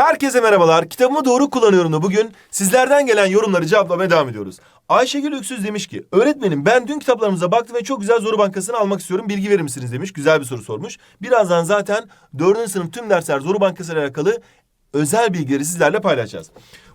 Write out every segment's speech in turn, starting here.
Herkese merhabalar. Kitabımı doğru kullanıyorum da bugün sizlerden gelen yorumları cevaplamaya devam ediyoruz. Ayşegül Öksüz demiş ki öğretmenim ben dün kitaplarımıza baktım ve çok güzel soru bankasını almak istiyorum. Bilgi verir misiniz demiş. Güzel bir soru sormuş. Birazdan zaten 4. sınıf tüm dersler soru bankası alakalı özel bilgileri sizlerle paylaşacağız.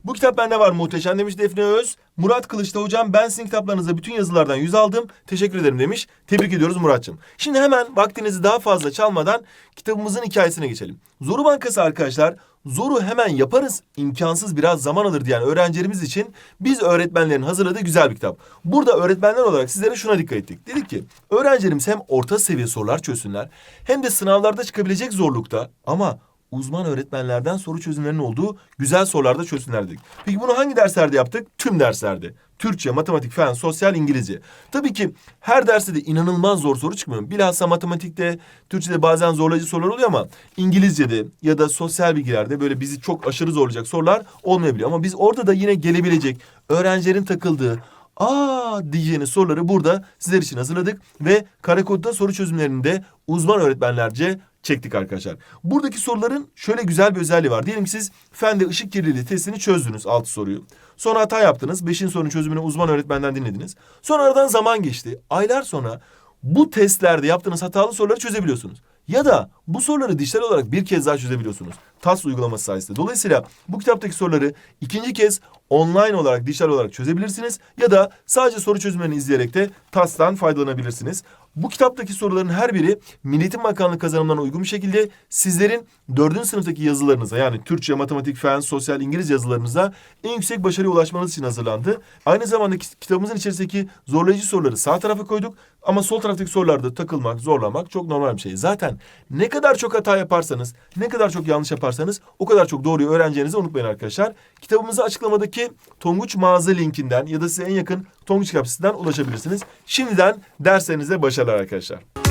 Bu kitap bende var muhteşem demiş Defne Öz. Murat Kılıç'ta hocam ben sizin kitaplarınızda bütün yazılardan yüz aldım. Teşekkür ederim demiş. Tebrik ediyoruz Murat'cığım. Şimdi hemen vaktinizi daha fazla çalmadan kitabımızın hikayesine geçelim. Zoru Bankası arkadaşlar zoru hemen yaparız imkansız biraz zaman alır diyen öğrencilerimiz için biz öğretmenlerin hazırladığı güzel bir kitap. Burada öğretmenler olarak sizlere şuna dikkat ettik. Dedik ki öğrencilerimiz hem orta seviye sorular çözsünler hem de sınavlarda çıkabilecek zorlukta ama uzman öğretmenlerden soru çözümlerinin olduğu güzel sorularda çözsünler dedik. Peki bunu hangi derslerde yaptık? Tüm derslerde. Türkçe, matematik, fen, sosyal, İngilizce. Tabii ki her derste de inanılmaz zor soru çıkmıyor. Bilhassa matematikte, Türkçe'de bazen zorlayıcı sorular oluyor ama İngilizce'de ya da sosyal bilgilerde böyle bizi çok aşırı zorlayacak sorular olmayabiliyor. Ama biz orada da yine gelebilecek öğrencilerin takıldığı aa diyeceğiniz soruları burada sizler için hazırladık ve Karakod'da soru çözümlerini de uzman öğretmenlerce çektik arkadaşlar. Buradaki soruların şöyle güzel bir özelliği var. Diyelim ki siz fende ışık kirliliği testini çözdünüz 6 soruyu. Sonra hata yaptınız. 5. sorunun çözümünü uzman öğretmenden dinlediniz. Sonra aradan zaman geçti. Aylar sonra bu testlerde yaptığınız hatalı soruları çözebiliyorsunuz. Ya da bu soruları dijital olarak bir kez daha çözebiliyorsunuz. TAS uygulaması sayesinde. Dolayısıyla bu kitaptaki soruları ikinci kez online olarak, dijital olarak çözebilirsiniz. Ya da sadece soru çözümlerini izleyerek de TAS'tan faydalanabilirsiniz. Bu kitaptaki soruların her biri Milli Eğitim Bakanlığı kazanımlarına uygun bir şekilde sizlerin dördüncü sınıftaki yazılarınıza yani Türkçe, matematik, fen, sosyal, İngilizce yazılarınıza en yüksek başarıya ulaşmanız için hazırlandı. Aynı zamanda ki- kitabımızın içerisindeki zorlayıcı soruları sağ tarafa koyduk ama sol taraftaki sorularda takılmak, zorlamak çok normal bir şey. Zaten ne kadar çok hata yaparsanız, ne kadar çok yanlış yaparsanız o kadar çok doğruyu öğreneceğinizi unutmayın arkadaşlar. Kitabımızı açıklamadaki Tonguç mağaza linkinden ya da size en yakın Tonguç kitapçısından ulaşabilirsiniz. Şimdiden derslerinize başarılar arkadaşlar.